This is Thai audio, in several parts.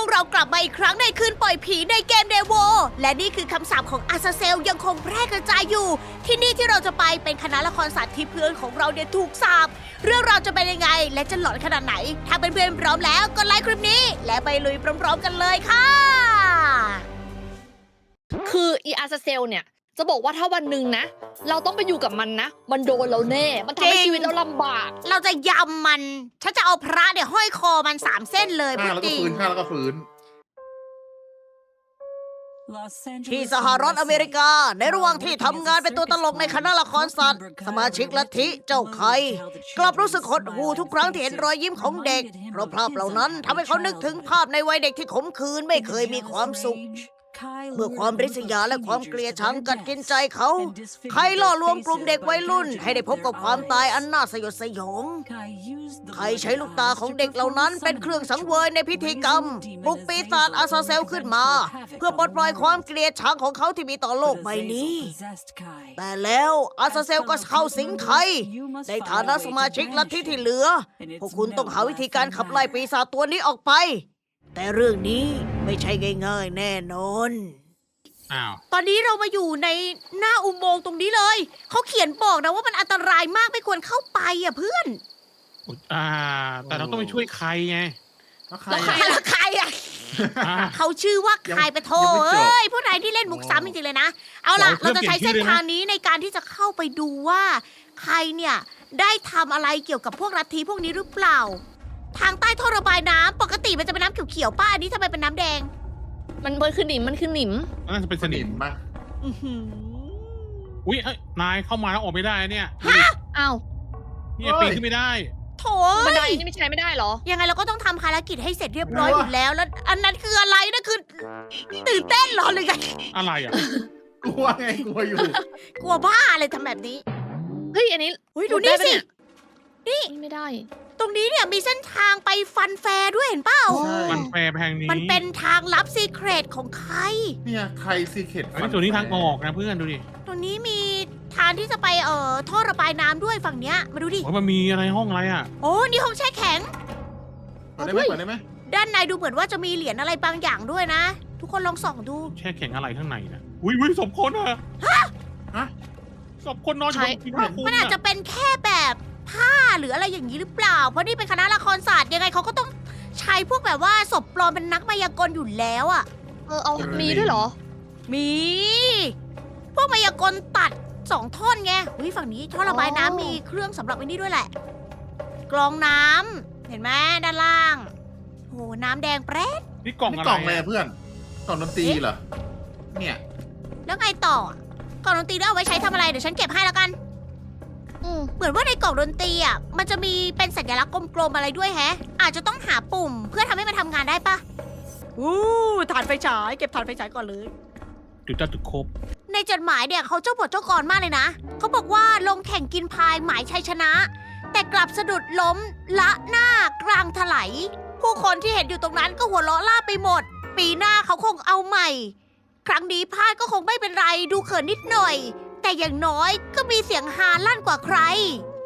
วกเรากลับมาอีกครั้งในคืนปล่อยผีในเกมเดโวและนี่คือคำสาปของอาซาเซลยังคงแพร่กระจายอยู่ ที่นี่ที่เราจะไปเป็นคณะละครสัตว์ที่เพื่อนของเราเนี่ยถูกสาปเรื่องราวจะเป็นยังไง และจะหลอนขนาดไหน ถ้าเป็นเพื่อนๆพร้อมแล้วก็ไลค์คลิปนี้ และไปลุยพร้อม ๆ กันเลยค่ะ คืออีอาซาเซลเนี่ย จะบอกว่าถ้าวันหนึ่งนะ เราต้องไปอยู่กับมันนะ มันโดนเราแน่ มันทำให้จริง ชีวิตเราลำบาก เราจะยำมัน ฉันจะเอาพระเนี่ยห้อยคอมันสามเส้นเลยพูฆ่าดแล้วจก็ริงฟื้นฆ่าแล้วก็ฟื้น ที่สหรัฐอเมริกา ในระหว่างที่ทำงานเป็นตัวตลกในคณะละครสัตว์สมาชิกลัทธิเจ้าไข่กลับรู้สึกหดหู่ทุกครั้งที่เห็นรอยยิ้มของเด็กเพราะภาพเหล่านั้นทำให้เขานึกถึงภาพในวัยเด็กที่ขมขื่นไม่เคยมีความสุข เมื่อความริษยาและความเกลียดชังกัดกินใจเขา ใครล่อลวงกลุ่มเด็กวัยรุ่น ให้ได้พบกับความตายอันน่าสยดสยอง ใครใช้ลูกตาของเด็กเหล่านั้นเป็นเครื่องสังเวยในพิธีกรรมปลุกปีศาจอาซาเซลขึ้นมา เพื่อปลดปล่อยความเกลียดชังของเขาที่มีต่อโลกใบนี้ แต่แล้วอาซาเซลก็เข้าสิงไคในฐานะสมาชิกลัทธิที่เหลือ พวกคุณต้องหาวิธีการขับไล่ปีศาจตัวนี้ออกไป แต่เรื่องนี้ไม่ใช่ง่ายๆแน่นอน อ้าว ตอนนี้เรามาอยู่ในหน้าอุโมงค์ตรงนี้เลย เขาเขียนบอกนะว่ามันอันตรายมากไม่ควรเข้าไปอะเพื่อน อุ๊ยอ่า แต่เราต้องไปช่วยใครไง แล้วใครแล้วใครอะ ละใครอะ อ่า เขาชื่อว่าใครไปโทยังไม่จบ เอ้ยผู้นายที่เล่นมุกซ้ำจริงๆเลยนะ เอาล่ะ โอ้เราเพิ่มจะใช้เปลี่เส้ยนนชื่อเลยนะ ทางนี้ในการที่จะเข้าไปดูว่า ใครเนี่ย ได้ทำอะไรเกี่ยวกับพวกลัทธิพวกนี้หรือเปล่า ทางใต้ท่อระบายน้ำปกติมันจะเป็นน้ำเขียวๆป้าอันนี้ทำไมเป็นน้ำแดง มันมันคือหนิมมันคือหนิม น่าจะเป็นสสนินิมมปะอื้อหืออุ้ยเอ้ยนายเข้ามาแล้วออกไม่ได้เนี่ยอ้าวเนี่ยปีนขึ้นไม่ได้ โถบันไดยนี่ไม่ใช้ไม่ได้เหรอ ยังไงเราก็ต้องทำภารกิจให้เสร็จเรียบร้อยอยู่แล้ว แล้ว อันนั้นคืออะไรนะคือ ตื่นเต้นเหรอหรือไงอะไรอะกลัวไงกลัวอยู่ กลัวบ้าอะไรทำแบบนี้เฮ้ย อันนี้อุ้ยดูนี่สิ นี่ไม่ได้ ตรงนี้เนี่ยมีเส้นทางไปฟันแฟร์ด้วยเห็นเปล่าโอ้มันแปรแพงนี้มันเป็นทางลับซีเครตของใคร เนี่ยใครซีเคร็ตอันนี้ตัวนี้ทางออกนะเพื่อนดูดิตรงนี้มีทางที่จะไปเอ่อท่อระบายน้ำด้วยฝั่งเนี้ย มาดูดิ โอ้ยมันมีอะไรห้องอะไรอะ โอ้นี่ห้องแช่แข็ง เปิดได้ไหมเปิดได้ไหมด้านในดูเหมือนว่าจะมีเหรียญอะไรบางอย่างด้วยนะ ทุกคนลองส่องดู แช่แข็งอะไรข้างในนะอุ้ยอุ้ยศพคนอะฮะศพคนนอนอยู่บนที่ผ้าคลุมมันอาจอะจะเป็นแค่แบบ ผ้าหรืออะไรอย่างนี้หรือเปล่า เพราะนี่เป็นคณะละครศาสตร์ยังไงเขาก็ต้องใช้พวกแบบว่าศพปลอมเป็นนักมายากลอยู่แล้วอะเออเอามีด้วยเหรอ มี พวกมายากลตัดสองท่อนไงอุ้ยฝั่งนี้ท่อระบายน้ำอ๋อ มีเครื่องสำหรับไอ้นี่ด้วยแหละ กรองน้ำเห็นไหมด้านล่างโหน้ำแดงแป๊ดนี่กล่องนี่อะไรกล่องอะไรอะอะเพื่อนกล่องดนตรีเหรอเนี่ยแล้วไงต่ออะกล่องดนตรีแล้วเอาไว้ใช้ทำอะไรเดี๋ยวฉันเก็บให้แล้วกัน อืมเหมือนว่าในกล่องดนตรีอะ มันจะมีเป็นสัญลักษณ์กลมๆอะไรด้วยแฮะ อาจจะต้องหาปุ่มเพื่อทำให้มันทำงานได้ปะ อู้ถ่านไฟฉาย เก็บถ่านไฟฉายก่อนเลย จุดจ้าจุดครบในจดหมายเนี่ยเขาเจ้าบทเจ้ากรมากเลยนะ เขาบอกว่าลงแข่งกินพายหมายชัยชนะ แต่กลับสะดุดล้มละหน้ากลางถลายผู้คนที่เห็นอยู่ตรงนั้นก็หัวเราะล่าไปหมด ปีหน้าเขาคงเอาใหม่ ครั้งนี้พลาดก็คงไม่เป็นไรดูเขินนิดหน่อย แต่อย่างน้อยก็มีเสียงฮาลั่นกว่าใคร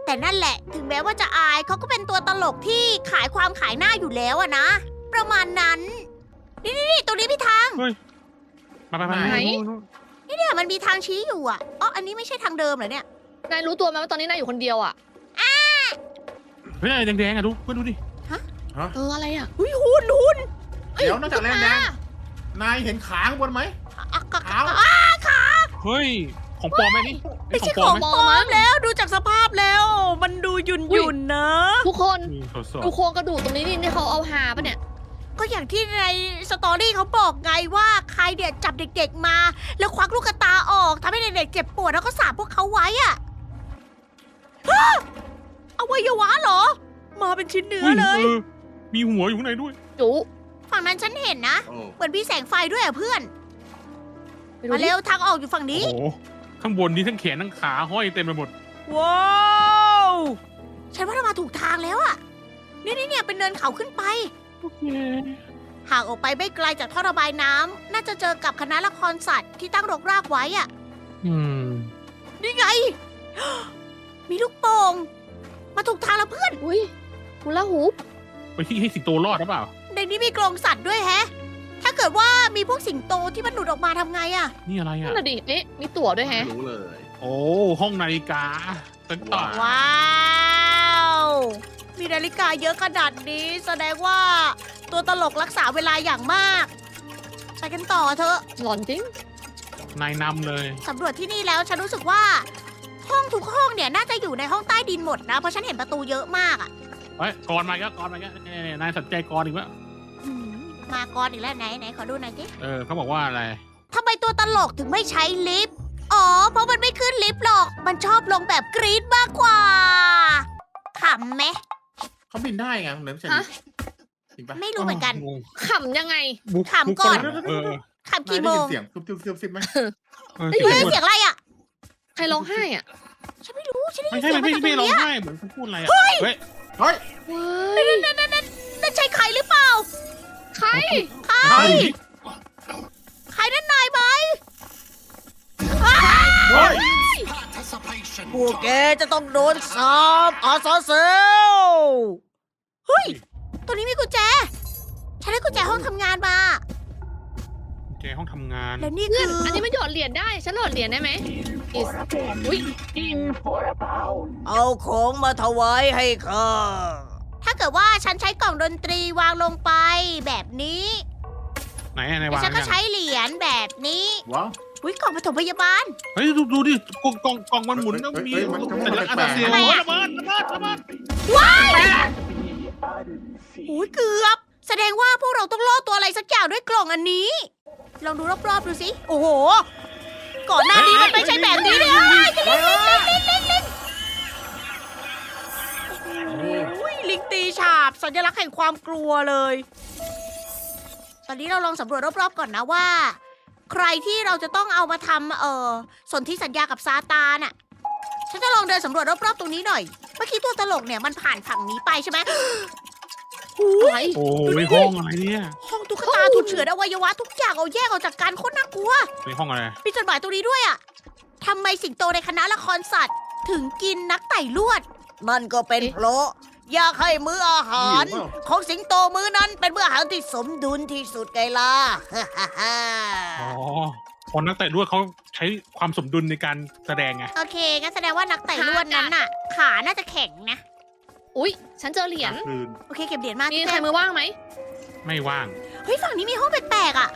แต่นั่นแหละ ถึงแม้ว่าจะอายเขาก็เป็นตัวตลกที่ขายความขายหน้าอยู่แล้วอะนะ ประมาณนั้น นี่นี่นี่ตรงนี้มีทางมาไปไปไหนนู่นเนี่ยมันมีทางชี้อยู่อะอ๋ออันนี้ไม่ใช่ทางเดิมเหรอเนี่ย นายรู้ตัวไหมว่าตอนนี้นายอยู่คนเดียวอะเฮ้ยอะไรแดงๆอะดูเพื่อนดูดิเอออะไรอะหุยหุ่นหุ่นเอ้ยเดี๋ยวนอกจากแรงแดงมานายเห็นขาข้างบนไหมอะกะขาวอะเฮ้ย ของปลอมไหมนี่ไม่ใช่ขขอองงปปลลอมไหมอมแล้วดูจากสภาพแล้ว มันดูหยุ่นหยุ่นๆนะ ทุกคนอืมสดดูโครงกระดูกตรงนี้นี่นี่เขาเอาหาปะเนี่ย ก็อย่างที่ในสตอรี่เขาบอกไงว่าใครเดี๋ยจับเด็กๆมา แล้วควักลูกตาออกทำให้เด็กๆเจ็บปวดแล้วก็สาบพวกเขาไว้อะฮะอวัยวะเหรอ มาเป็นชิ้นๆเนื้อฮ้เลยออมีหัวอยู่ข้างในด้วย จุฝั่งนั้นฉันเห็นนะ โอ้เหมือนมีแสงไฟด้วยอะเพื่อน ไปดูมาดิ เร็วทางออกอยู่ฝั่งนี้โอ้โห ข้างบนนี้ทั้งแขนทั้งขาห้อยเต็มไปหมด ว้าวฉันว่าเรามาถูกทางแล้วอะนี่นี่เนี่ยเป็นเนินเขาขึ้นไปโอเคห่างออกไปไม่ไกลจากท่อระบายน้ำน่าจะเจอกับคณะละครสัตว์ที่ตั้งรกรากไว้อะอืม นี่ไง มีลูกโป่งมาถูกทางแล้วเพื่อน อุ้ยฮูลาฮูป ไปที่ให้สิงโตรอดหรือเปล่า ในนี้มีกรงสัตว์ด้วยแฮะถ้า เกิดว่ามีพวกสิงโตที่มันหลุดออกมาทำไงอะนี่อะไรนั่อะนน่ะดิเอ๊ะมีตั๋วด้วยแฮะ ไม่รู้เลยโอ้ห้องนาฬิกาตึกต่อว้าวว้าว มีนาฬิกาเยอะขนาดนี้ แสดงว่าตัวตลกรักษาเวลาอย่างมาก ไปกันต่อเถอะ หลอนจริง นายนำเลย สำรวจที่นี่แล้วฉันรู้สึกว่า ห้องทุกห้องเนี่ยน่าจะอยู่ในห้องใต้ดินหมดนะ เพราะฉันเห็นประตูเยอะมากอะเฮ้ยก่อนมาอีก็ก่อนมาอีก็เนี่ยนายสนใจก่อนอีกวะหื มมาก่อนอีกแล้วไหนไหนขอดูหน่อยสิเออเขาบอกว่าอะไร ทำไมตัวตลกถึงไม่ใช้ลิฟต์ อ๋อ เพราะมันไม่ขึ้นลิฟต์หรอก มันชอบลงแบบกรีดมากกว่าขำไหม เขาบินได้ไงเหมือนใช่ฮะ จริงปะไม่รู้เหมือนกัน งงขำยังไง บุกถามก่อนบุเออขำกี่โมนายได้ยิงนเสียงซุบซิบซุบซิบไหมเออได้ยิเฮ้ยเสียงเสียงอะไรอะ ใครร้องไห้อะฉันไม่รู้ ฉันได้ไม่ยินใช่เสียงไม่มาไม่จากตรงไม่ร้องเนี้ยไห้เหมือนคุณพูดอะไรอะเฮ้ย เฮ้ย ว้ายนั่นนั่นนั่นนั่นใช่ใครหรือเปล่า ใคร ใครเฮ้ยใครนั่นนายไหมเฮ้ยพวกแกจะต้องโดนสาบอาซาเซลเฮ้ยตัวนี้มีกุญแจ ฉันได้กุญแจห้องทำงานมาเจห้องทำงาน และนี่เพื่คืออนอันนี้มันหยอดเหรียญได้ ฉันหยอดเหรียญได้ไหม Is อุ้ยเอาของมาถวายให้ข้าถ้าเกิดว่าฉันใช้กล่องดนตรีวางลงไปแบบนี้ไหนอะในแล้ววางฉันก็ยังใช้เหรียญแบบนี้ว้าว อุ้ยกล่องปฐมพยาบาล เฮ้ยดูดูดิกล่องกล่องกล่องมันหมุนเฮ้ยต้องมีเฮ้ยมันมันสัญลักษณ์อาแปลตากๆเซียอะไรอะ ระเบิดระเบิดระเบิดอุ้ยเกือบ แสดงว่าพวกเราต้องล่อตัวอะไรสักอย่างด้วยกล่องอันนี้ ลองดูรอบๆดูสิ โอ้โห ก่อนหน้านี้มันไม่ใช่แบบนี้เลยอ้ายลิงลิงลิงลิงลิงอุ้ย ลิงตีฉาบ สัญลักษณ์แห่งความกลัวเลย ตอนนี้เราลองสำรวจรอบๆก่อนนะว่า ใครที่เราจะต้องเอามาทำเอ่อสนธิสัญญากับซาตานอะฉันจะลองเดินสำรวจรอบๆตรงนี้หน่อย เมื่อกี้ตัวตลกเนี่ยมันผ่านฝั่งนี้ไปใช่ไหมหูอะไรยโอ้ยห้องอะไรเนี่ยห้องตุ๊กตาถูกเฉือนอวัยวะทุกอย่างเอาแยกออกจากกันโคตรน่ากลัวในห้องอะไรมีจดหมายตรงนี้ด้วยอะทำไมสิงโตในคณะละครสัตว์ ถึงกินนักไต่ลวดนั่นก็เป็นเพราะ อยากให้มื้ออาหารหิวเปล่าของสิงโตมื้อนั้นเป็นมื้ออาหารที่สมดุลที่สุดไงล่ะ อ๋อพอนักเตะด้วยเขาใช้ความสมดุลในการแสดงไง โอเคงั้นแสดงว่านักไต่ลวดนั้นน่ะ ขาน่าจะแข็งนะ อุ้ยฉันเจอเหรียญคลื่นโอเคเก็บเหรียญมามีพี่ใครแจ๊คมือว่างไหม ไม่ว่าง เฮ้ยฝั่งนี้มีห้องแปลกๆอะ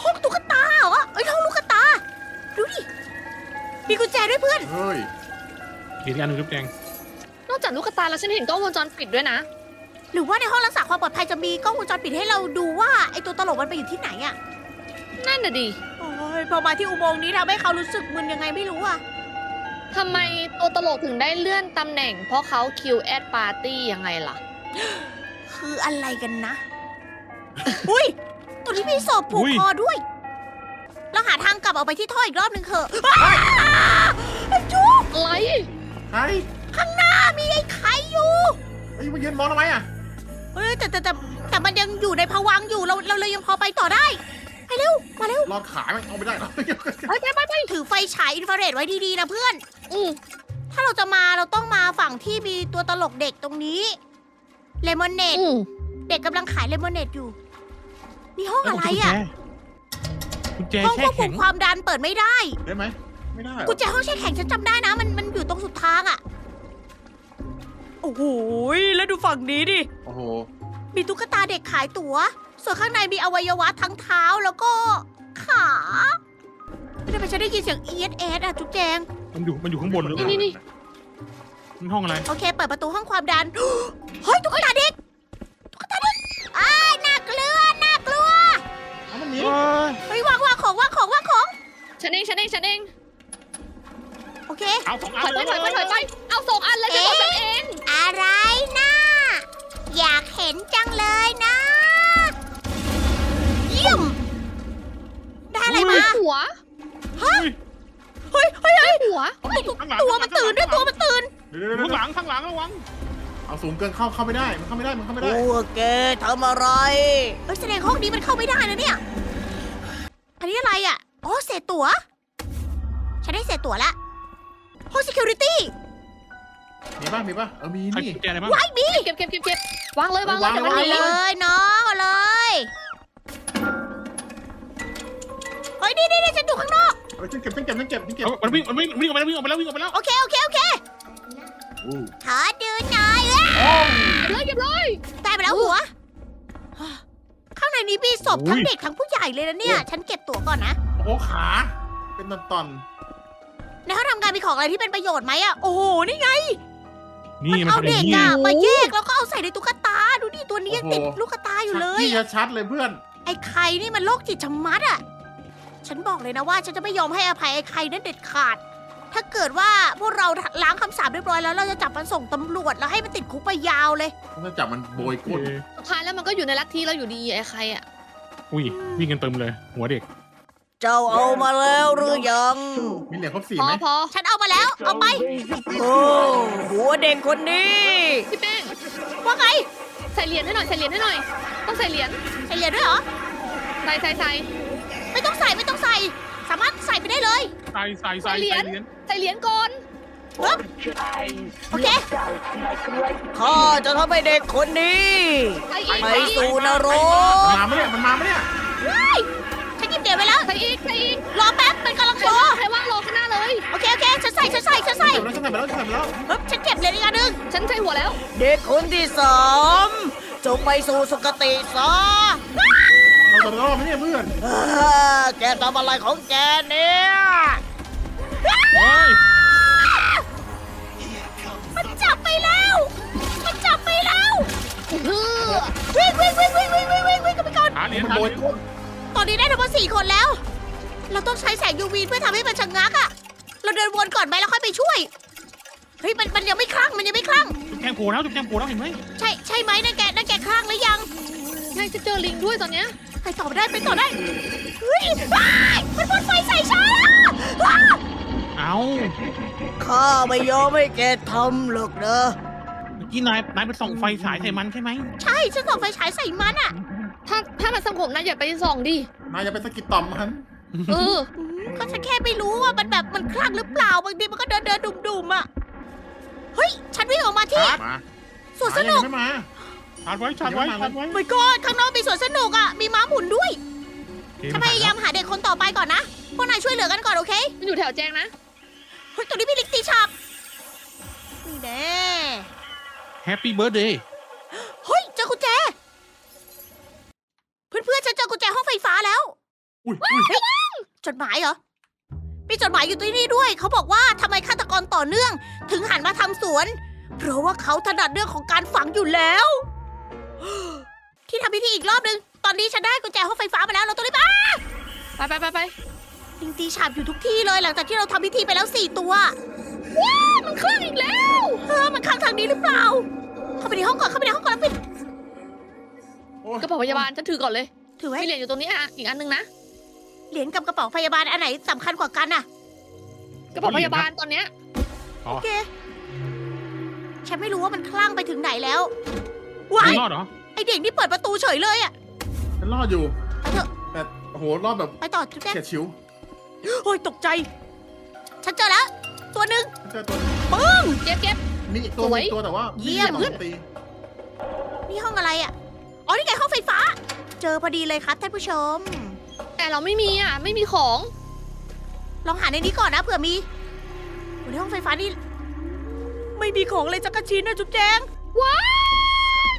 ห้องตุ๊กตาเหรอเอ้ยห้องลูกตา ดูดิ มีกุญแจด้วยเพื่อน เฮ้ย เห็นอันหนึงจุ๊บแจง นอกจากลูกตาแล้วฉันเห็นกล้องวงจรปิดด้วยนะ หรือว่าในห้องรักษาความปลอดภัยจะมีกล้องวงจรปิดให้เราดูว่าไอตัวตลกมันไปอยู่ที่ไหนอะนั่นน่ะดิโอ้ยพอมาที่อุโมงค์นี้ทำให้เขารู้สึกมึนยังไงไม่รู้อะทำไมตัวตลกถึงได้เลื่อนตำแหน่ง เพราะเขาคิวแอดปาร์ตี้ยังไงล่ะ คืออะไรกันนะ อุ้ยตัวนี้มีศพผูกอุ้ยคอด้วย เราหาทางกลับออกไปที่ท่ออีกรอบหนึ่งเถอะอ้าไอ้จุ๊บอะไร ใครข้างหน้า มีไอ้ไข่อยู่ เฮ้ยมายืนมองทำไมอะเฮ้ยแต่แต่แต่แต่มันยังอยู่ในภวังค์อยู่เราเราเลยยังพอไปต่อได้ไปเร็วมาเร็วรอดขาไหมเอาไม่ได้หรอไปไปไปไปถือไฟฉายอินฟราเรดไว้ดีๆนะเพื่อน อืมถ้าเราจะมาเราต้องมาฝั่งที่มีตัวตลกเด็กตรงนี้เลมอนเนดอืมเด็กกำลังขายเลมอนเนดอยู่นี่ห้องอะไรอะกุญแจห้องแช่ควบคุแข็มงความดันเปิดไม่ได้ ได้ไหมไม่ได้เหรอกุญแจห้องแช่แข็งฉันจำได้นะ มันมันอยู่ตรงสุดทางอะ โอ้โหแล้วดูฝั่งนี้ดิ โอ้โห มีตุ๊กตาเด็กขายตั๋ว ส่วนข้างในมีอวัยวะทั้งเท้าแล้วก็ขาทำไมฉันได้ยินเสียงเอสเอสอะจุ๊บแจง มันอยู่มันอยู่ข้างบนหรือเปล่านี่นี่ มันห้องอะไรโอเค เปิดประตูห้องความดัน เฮ้ยตุ๊กตาเด็ก ตุ๊กตาเด็กอ้ายน่ากลัวน่ากลัว เอามันหนีเฮ้ย เฮ้ยวางวางของวางของวางของ ฉันเองฉันเองฉันเองโอ เคเอาสองอัถอนยไปถอยไปถอยไป เอาสองอันเลยฉันบอกฉันเองอะไรนะอยากเห็นจังเลยนะเยี่ยมได้อะไรมาหัวเฮ้ยเฮ้ยเฮ้ยหัวข้างหลังตัวมันตื่นด้วยตัวมันตื่นเดี๋ยวเดี๋ยวข้างหเดี๋ยวลังข้างหลังระวังเอาสูงเกินเข้าเข้าไม่ได้มันเข้าไม่ได้มันเข้าไม่พได้วกแกทำอะไรเฮ้ยแสดงห้องนี้มันเข้าไม่ได้นะเนี่ย อันนี้อะไรอะอ๋อเศษตั๋วฉันได้เศษตั๋วละ ห้อง security มีป่ะมีป่ะเออมีใครนี่ กุญแจอะไรบ้างเก็บเก็บเก็บเก็บวางเลยวางเลยวางเดี๋ยวมันวางหนีเลยน้องเอาเลยเฮ้ยนี่นี่นี่ฉันอยู่ข้างนอก เออฉันเก็บฉันเก็บฉันเก็บฉันเก็บเอามันวิ่งมันวิ่งมันวิ่งออกไปแล้ววิ่งออกไปแล้ววิ่งออกไปแล้วโอเคโอเคโอเคโอ้ขอดูหน่อยเอ้ยเก็บเลยเก็บเลยได้ไปแล้วหัว ข้างในนี้มีศพทั้งเด็กทั้งผู้ใหญ่เลยนะเนี่ย ฉันเก็บตั๋วก่อนนะโหขา เป็นตอน ในห้องทำงานมีของอะไรที่เป็นประโยชน์ไหมอะโอ้โห นี่ไง นี่มันมันเอาทำอย่าเด็กงนี้อะมาแยกแล้วก็เอาใส่ในตุ๊กตา ดูดิตัวนี้ยังติดลูกตาๆอยู่เลยที่ชัดๆเลยเพื่อน ไอ้ไข่นี่มันโรคจิตชะมัดอะฉันบอกเลยนะว่าฉันจะไม่ยอมให้อภัยไอ้ไข่นั่นเด็ดขาด ถ้าเกิดว่าพวกเราล้างคำสาปเรียบร้อยแล้วเราจะจับมันส่งตำรวจแล้วให้มันติดคุกไปยาวเลย ถ้าจับมันโบยก้น สุดท้ายแล้วมันก็อยู่ในลัทธิเราอยู่ดีไอ้ใครอะ อุ้ยวิ่งกันเต็มเลย หัวเด็ก เจ้าเอามาแล้วหรือยัง มีเหรียญครบสี่พอไหมพอฉันเอามาแล้ว เอาไป โอ้หัวเด็กคนนี้ พี่แป้งว่าไงใส่เหรียญให้หน่อยใส่เหรียญให้หน่อย ต้องใส่เหรียญใส่เหรียญด้วยเหรอ ใส่ใส่ใส่ไม่ต้องใส่ไม่ต้องใส่ สามารถใส่ไปได้เลยใส่ใส่ใส่ใส่เหรียญใส่เหรียญใส่เหรียญก่อนปึ๊บโอเคข้าจะทำให้เด็กคนนี้ ใส่อีกไปใส่อีกสู่นรมันกมาไหมเนี่ยมันมาไหมเนี่ยฉันห ยิบเหรียญไว้แล้วใส่อีกใส่อีกรอแป๊บมันกำลังใครโชว่างว์ใครว่างรอข้างหน้าเลย โอเคโอเคฉันใส่ฉันใส่ฉันใส่ฉันใส่ไปแล้วฉันใส่ไปแล้วฉันใส่ไปแล้วปึ๊บฉันเก็บเหรียญอีกอันหนึงฉันใส่หัวแล้ว เด็กคนที่สามจงไปสู่สุคติซะเราจะรอดไหมเนี่ยเพื่อนอ่าแกทำอะไรของแกเนี่ยเฮ้ยมันจับไปแล้ว มันจับไปแล้วเฮ้อวิ่งวิ่งวิ่งวิ่งวิ่งวิ่งวิ่งวิ่งกันไปก่อนหาเหรียญมันหาโบเหยรียญก้นต อนนี้ได้ทั้งหมดสี่คนแล้ว เราต้องใช้แสง UV เพื่อทำให้มันชะงักอะเราเดินวนก่อนไหมแล้วค่อยไปช่วย เฮ้ยมันมันยังไม่คลั่งมันยังไม่คลั่ง จุ๊บแจงโผล่แล้วจุ๊บแจงโผล่แล้วเห็นไหมใช่ใช่ไหมนั่นแกนั่นแกคลั่งหรือยัง ใช่ฉันเจอลิงด้วยตอนเนี้ยไปต่อได้ไปต่อได้ เฮ้ยว้ายมันพ่นไฟใส่ฉันว้าเอ้าข้าไม่ยอมให้แกทำหรอกนะ เมื่อกี้นายนายไปส่องไฟฉายใส่มันใช่ไหม ใช่ฉันส่องไฟฉายใส่มันอะ ถ้าถ้ามันสงบนะอย่าไปส่องดิ นายอย่าไปสะกิดต่อมมันเอออืมก็ฉันแค่ไม่รู้ว่ามันแบบมันคลั่งหรือเปล่าบางทีมันก็เดินเดินดุมดุมๆอะเฮ้ย ฉันวิ่งออกมาที่มาสวนสนุกไม่มาชาร์จไว้ชาร์จไว้ชาร์จไว้ไม่ก็ข้างนอกมีสวนสนุกอะมีม้าหมุนด้วยโอเคฉันพยายามหาเด็กคนต่อไปก่อนนะ พวกนายช่วยเหลือกันก่อนโอเค มันอยู่แถวแจงนะ เฮ้ยตรงนี้มีลิกตีฉับนี่แน่แฮปปี้เบิร์ดเดย์ เฮ้ยเจอกุญแจ เพื่อนๆฉันเจอกุญแจห้องไฟฟ้าแล้วอุ้ยอุ้ยจดหมายเหรอ มีจดหมายอยู่ที่นี่ด้วย เขาบอกว่าทำไมฆาตกรต่อเนื่อง ถึงหันมาทำสวน เพราะว่าเขาถนัดเรื่องของการฝังอยู่แล้ว ที่ทำพิธีอีกรอบนึง ตอนนี้ฉันได้กุญแจห้องไฟฟ้ามาแล้ว เราต้องรีบอะไปไปไปไปลิงตีฉาบอยู่ทุกที่เลยหลังจากที่เราทำพิธีไปแล้วสี่ตัวมันคลั่งอีกแล้ว เออ มันข้างทางนี้หรือเปล่า เข้าไปในห้องก่อน เข้าไปในห้องก่อนแล้วปิด โอ้ยกระเป๋าพยาบาลฉันถือก่อนเลยถือไว้มีเหรียญอยู่ตรงนี้อะอีกอันนึงนะเหรียญกับกระเป๋าพยาบาลอันไหนสำคัญกว่ากันอะกระเป๋าพยาบาลตอนเนี้ยโอเค ฉันไม่รู้ว่ามันคลั่งไปถึงไหนแล้ว ว้ายไม่รอดเหรอไอเด็กนี่เปิดประตูเฉยเลยอะฉันรอดอยู่ไปเถอะ แต่โอ้โหรอดแบบไปต่อจุดแรกเฉียดฉิวโอ้ยตกใจ ฉันเจอแล้ว ตัวหนึ่งฉันเจอตัวปึ้ง เก็บเก็บ มีอีกตัวสวยมีอีกตัวแต่ว่าเยี่ยมไได้ตี นี่ห้องอะไรอะ อ๋อนี่ไงห้องไฟฟ้า เจอพอดีเลยครับท่านผู้ชม แต่เราไม่มีอะ ไม่มีของ ลองหาในนี้ก่อนนะเผื่อมีโอ้ในห้องไฟฟ้านี่ ไม่มีของเลยจักรชิ้นนะจุ๊บแจง ว้าย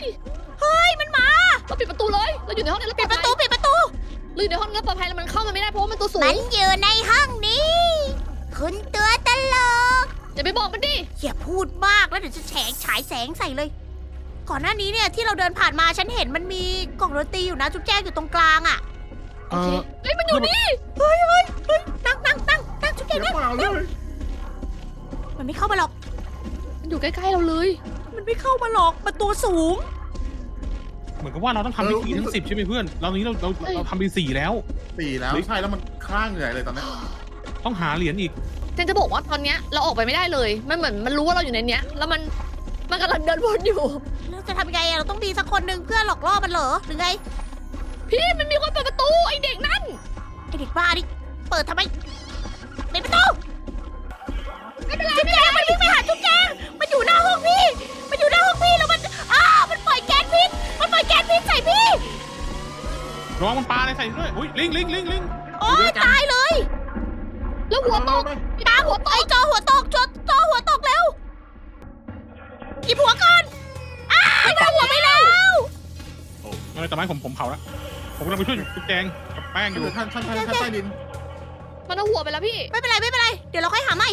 เฮ้ยมันมาเราปิดประตูเลย เราอยู่ในห้องนี้เราปิดประตูปิดประตู เราอยู่ในห้องนี้เราปลอดภัยแล้วมันเข้ามาไม่ได้เพราะว่ามันตัวสูมังนอยู่ในห้องนี้ คุณตัวตลก อย่าไปบอกมันดิอย่าพูดมากแล้วเดี๋ยวจะแฉงฉายแสงใส่เลย ก่อนหน้านี้เนี่ยที่เราเดินผ่านมาฉันเห็นมันมีกล่องดนตรีอยู่นะจุ๊บแจ้งอยู่ตรงกลางอะ่ะเออเฮ้ยมันอยู่นี่เฮ้ยเฮ้ยเฮ้ยนั่งนั่งนั่งนั่งจุ๊บแจ้เดี๋งยวนั่งเปล่าเลยมันไม่เข้ามาหรอก มันอยู่ใกล้ๆเราเลย มันไม่เข้ามาหรอกมันตัวสูง เหมือนกับว่าเราต้องทำพิธีทั้งสิบใช่ไหมเพื่อน เรานี้เราเราเราทำไปสี่แล้ว สี่แล้วใช่แล้วมันคลั่งใหญ่เลยตอนนี้ต้องหาเหรียญอีกเจนจะบอกว่าตอนเนี้ยเราออกไปไม่ได้เลย มันเหมือนมันรู้ว่าเราอยู่ในเนี้ย แล้วมัน มันกำลังเดินวนอยู่ เราจะทำยังไงเราต้องมีสักคนหนึ่งเพื่อหลอกล่อมันเหรอหรือไงพี่มันมีคนเปิดประตูไอเด็กนั่นไอเด็กบ้าดิเปิดทำไมเปิดประตูไม่เป็นไรจุ๊บแจมันวิ่งไปหาจุ๊บแกงมันอยู่หน้าห้องพี่ มันอยู่หน้าห้องพี่แล้วมันอ้าวมันปล่อยแก๊สพิษมันปล่อยแก๊สพิษใส่พี่ ระวังมันปลาอะไรใส่ด้วยอุ้ยลิงลิงลิงลิงโอ้ยตายเลย แล้วหัวโตกตาหัวโตกไอจอหัวโตกจออหัวโต หยิบหัวก่อนอ้าวจอหัวไม่แล้ว เออแต่ไม่ผมผมเผาแล้วผมกำลังไปช่วยจุ๊บแจงกับแป้งอยู่อยู่ท่านท่านท่านท่านใต้ดินมันเอาหัวไปแล้วพี่ ไม่เป็นไรไม่เป็นไร เดี๋ยวเราค่อยหาใหม่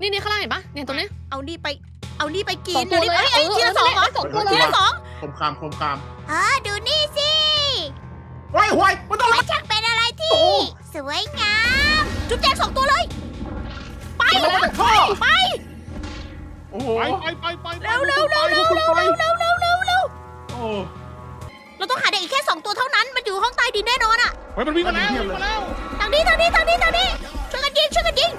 นี่นี่ข้างล่างเห็นปะเนี่ยตรงนี้เอานี่ไป เอานี่ไปกิสอนงตัวเลยเอ้ยเอ้ยทีละสองเหรอสองตัวเลทียละสองคมคามคมคามอ่าดูนี่สิเฮ้ยหวยมันต้องมันช่างเป็นอะไรที่ สวยงาม จุ๊บแจงสองตัวเลย ไป ไป ไปโอ้โหไปไปไปไปเร็วเร็วเร็วเร็วเร็วเร็วเร็วเร็วเร็วเร็วโอ้เราต้องหาเด็กอีกแค่สองตัวเท่านั้น มันอยู่ห้องใต้ดินแน่นอนอะเฮ้ยมันวิ่งมาแล้ววิ่งมาแล้วทางนี้ทางนี้ทางนี้ทางนี้ช่วยกันยิงช่วยกันยิง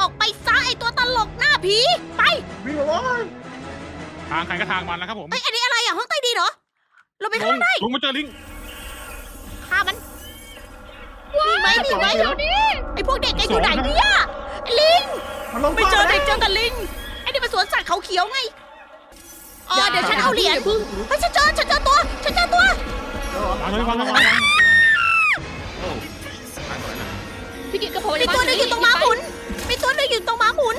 ออกไปซะไอตัวตลกหน้าผีไปวิ่งมาเลยทางใครก็ทางมันแล้วครับผมเอ้ยอันนี้อะไรอะห้องใต้ดินเหรอเราไปลข้างงในลงมาเจอลิงฆ่ามันมีไหมมีไหมเดี๋ยวนี้ไอพวกเด็กแกอยู่ไหนเนี่ยไอ้ลิงมันลงไม่เจอเด็กเจอแต่ลิงไอ้ นี่เป็นสวนสัตว์เขาเขียวไงอ๋อเดี๋ยวฉันเอาเหรียญเฮ้ยฉันเจอฉันเจอตัวฉันเจอตัว วางเลยวางเลยวางเลยโอ้ตายหมดแล้วพี่กิตก็พอมีตัวหนึงอยู่ตรงม้าหมุน มีตัวหนึงอยู่ตรงม้าหมุน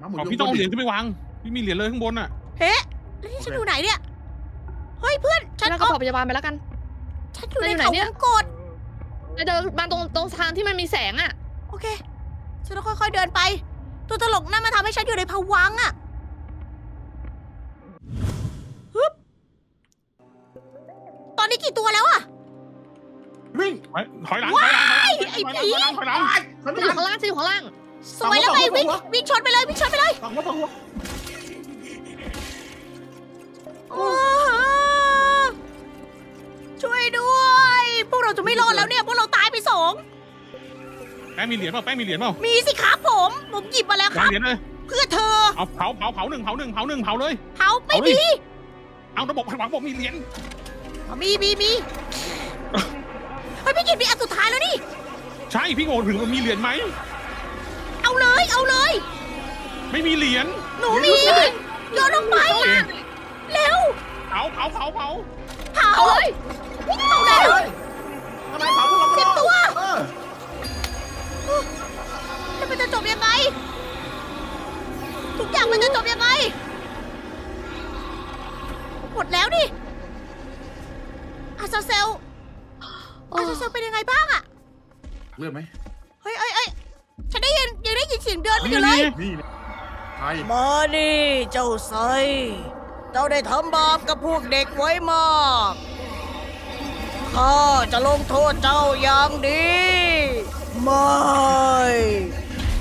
น้ำหมุนเอาอยู่พี่ต้องเอาเหรียญขึ้นไปวาง พี่มีเหรียญเลยข้างบนอะ เฮ้แล้วนี่ฉันอยู่ไหนเนี่ย เฮ้ยเพื่อน ฉัฉันนเอาก็พอพยาบาลไปแล้วกัน ฉันอยู่ในแล้วอยู่ไหนเขาเนี่วย งกด เดินมาตรงตรงทางที่มันมีแสงอะ โอเค ฉันต้องค่อยๆเดินไป ตัวตลกนั่นมาทำให้ฉันอยู่ในภวังค์อะฮึบตอนนี้กี่ตัวแล้วอะ วิ่งถอยถอยหลังถอยหลังถอยหลังไอ้ผี ถอยหลังถอยหลังตายฉันจะไม่อยู่ทันข้างล่างจะอยู่ข้างล่าง สวยแล้วไงเอาหัววิ่งเอาหัววิ่งชนไปเลยวิ่งชนไปเลยสองหัวสองหัวอ้าวช่วยด้วย พวกเราจะไม่รอดแล้วเนี่ย พวกเราตายไปสอง แป้งมีเหรียญเปล่าแป้งมีเหรียญเปล่ามีสิครับผม ผมหยิบมาแล้วควางรับ เหรียญเลยเพื่อเธอเอาเผาเผาเผาหนึ่งเผาหนึ่งเผาหนึ่งเผาเลย เผาไม่เอาดิ มีเอาระบบหวังบอกมีเหรียญมีมีมีเฮ้ยพี่กินมีอันสุดท้ายแล้วนี่ ใช่พี่โง่ถึงมันมีเหรียญไหมเอาเลยเอาเลย ไม่มีเหรียญหนูมีโยนลงไปเร็วเผาเผาเผาเผาเผาเอาเลยเอาเร็วทำไมเผาพวกเราไม่สิบตัว เออ แล้วมันจะจบยังไง ทุกอย่างมันจะจบยังไง หมดแล้วดิอาซาเซลอาซาเซลเป็นยังไงบ้างอะเลือดไหมเฮ้ยเอ้ยเอ้ยฉันได้ยินยังได้ยินเสียงเดินมาอนี่ยู่เลย นี่นะใครมานี่เจ้าไซเจ้าได้ทำบาปกับพวกเด็กไว้มาก ข้าจะลงโทษเจ้าอย่างดี ไม่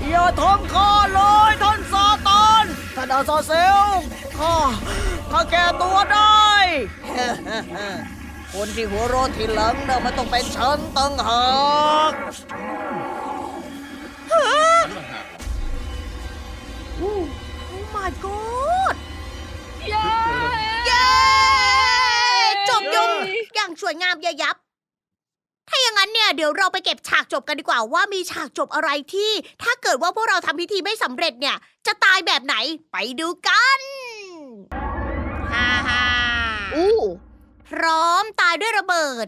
อย่าทำข้าเลยท่านซาตานท่านอาซาเซลข้าข้าแก้ตัวได้ คนที่หัวเร้อนทีหลังน่ะมันต้องเป็นฉันตั้งหากโอ้ my god เย้ เย้ จบยงอย่างสวยงามเยยยับ ถ้าอย่างนั้นเนี่ยเดี๋ยวเราไปเก็บฉากจบกันดีกว่าว่ามีฉากจบอะไรที่ ถ้าเกิดว่าพวกเราทำพิธีไม่สำเร็จเนี่ย จะตายแบบไหนไปดูกันฮ่าฮ่าอู้พร้อมตายด้วยระเบิด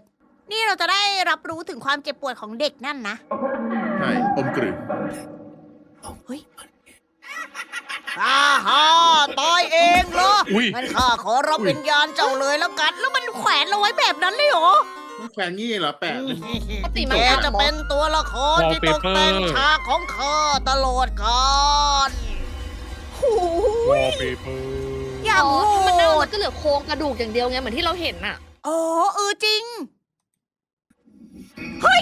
นี่เราจะได้รับรู้ถึงความเจ็บปวดของเด็กนั่นนะใช่อมกลืนเฮ้ยฮ่าฮ่าตายเองเหรออุ้ยงั้นข้าขอรับวิญญาณเจ้าเลยแล้วกัน แล้วมันแขวนเราไว้แบบนั้นเลยเหรอ มันแขวนงี้เหรอแปะเลยปกติมันแกกัดจะหมอเป็นตัวละครที่ตกแต่งฉากของข้าตลอดกาลโอ้วอยลเปเปอร์อย่างอ๋อโหถ้ามันเน่าดมันก็เหลือโครงกระดูกอย่างเดียวไงเหมือนที่เราเห็นน่ะอ๋อเออจริง เฮ้ย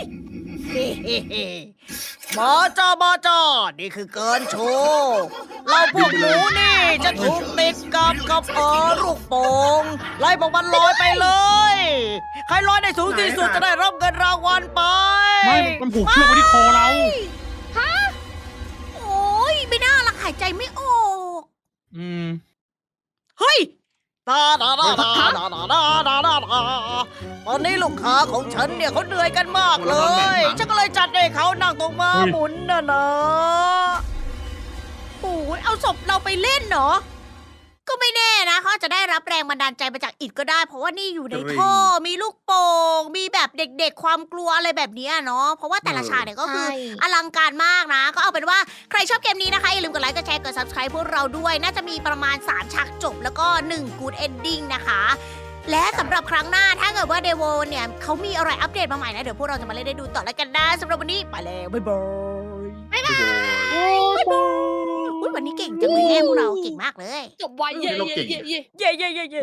มาจ้ามาจ้านี่คือเกินโชว์เราพวกหนูนี่จะถูกติดกับกับเออลูกโป่งไล่พวกมันลอยไปเลย ใครลอยได้สูงที่สุดจะได้รับเงินรางวัลไปไม่มันผูกเชือกไว้ที่คอเราโอ้ยไม่น่าละหายใจไม่ออก อืม เฮ้ย ตาดาดาดาดาดาดาดาดาดาตอนนี้ลูกค้าของฉันเนี่ยเขาเหนื่อยกันมากเลย ฉันก็เลยจัดให้เขานั่งตรงมาเฮ้ยหมุนน่ะนะโอ้ยเอาศพเราไปเล่นเหรอ ก็ไม่แน่นะเขาอาจจะได้รับแรงบันดาลใจมาจากอิดก็ได้ เพราะว่านี่อยู่ในจริงท่อมีลูกโป่งมีแบบเด็กๆ ความกลัวอะไรแบบเนี้ยเนาะเพราะว่าแต่ละเออฉากเนี่ยก็คือใช่อลังการมากนะ ก็เอาเป็นว่าใครชอบเกมนี้นะคะอย่าลืมกดไลค์กดแชร์กด subscribe พวกเราด้วย น่าจะมีประมาณ 3 ฉากจบ แล้วก็1 good ending นะคะและสำหรับครั้งหน้าถ้าเกิดว่าเดวเนี่ยเขามีอะไรอัปเดตมาใหม่นะ เดี๋ยวพวกเราจะมาเล่นได้ดูต่อแล้วกันนะสำหรับวันนี้ไปแล้ว บ๊ายบาย บ๊ายบายอุ๊ย วันนี้เก่งจังเลยแม่พวกเราเก่งมากเลย จบไวเย่เราเย่เก่งเย่เย่ เย้เย้เย้เย้